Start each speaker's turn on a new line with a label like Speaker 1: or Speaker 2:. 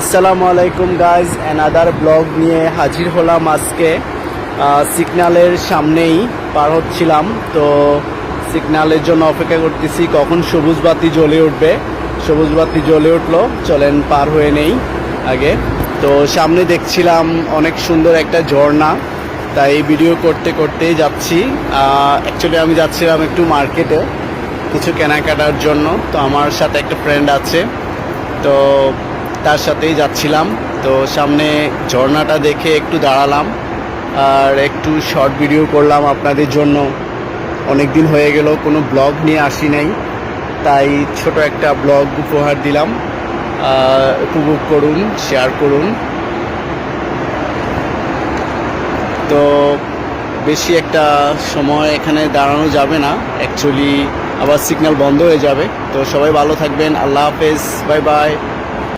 Speaker 1: আসসালামু আলাইকুম guys another blog নিয়ে হাজির হলাম আজকে। সিগন্যালের সামনেই পার হচ্ছিলাম। তো সিগন্যালের জন্য অপেক্ষা করতেছি, কখন সবুজ বাতি জ্বলে উঠবে। সবুজ বাতি জ্বলে উঠল, চলেন পার হয়ে নেই আগে। তো সামনে দেখছিলাম অনেক সুন্দর একটা ঝর্ণা। তাই ভিডিও করতে করতেই যাচ্ছি। অ্যাকচুয়ালি আমি যাচ্ছিলাম একটু মার্কেটে কিছু কেনাকাটার জন্য। তো আমার সাথে একটা ফ্রেন্ড আছে। তো তার সাথেই যাচ্ছিলাম। তো সামনে ঝর্ণাটা দেখে একটু দাঁড়ালাম। আর একটু শর্ট ভিডিও করলাম আপনাদের জন্য। অনেক দিন হয়ে গেল, কোনো ব্লগ নিয়ে আসি নাই। তাই ছোট একটা ব্লগ উপহার দিলাম। উপভোগ করুন শেয়ার করুন। তো বেশি একটা সময় এখানে দাঁড়ানো যাবে না। অ্যাকচুয়ালি আবার সিগন্যাল বন্ধ হয়ে যাবে। তো সবাই ভালো থাকবেন। আল্লাহ হাফেজ। Bye bye.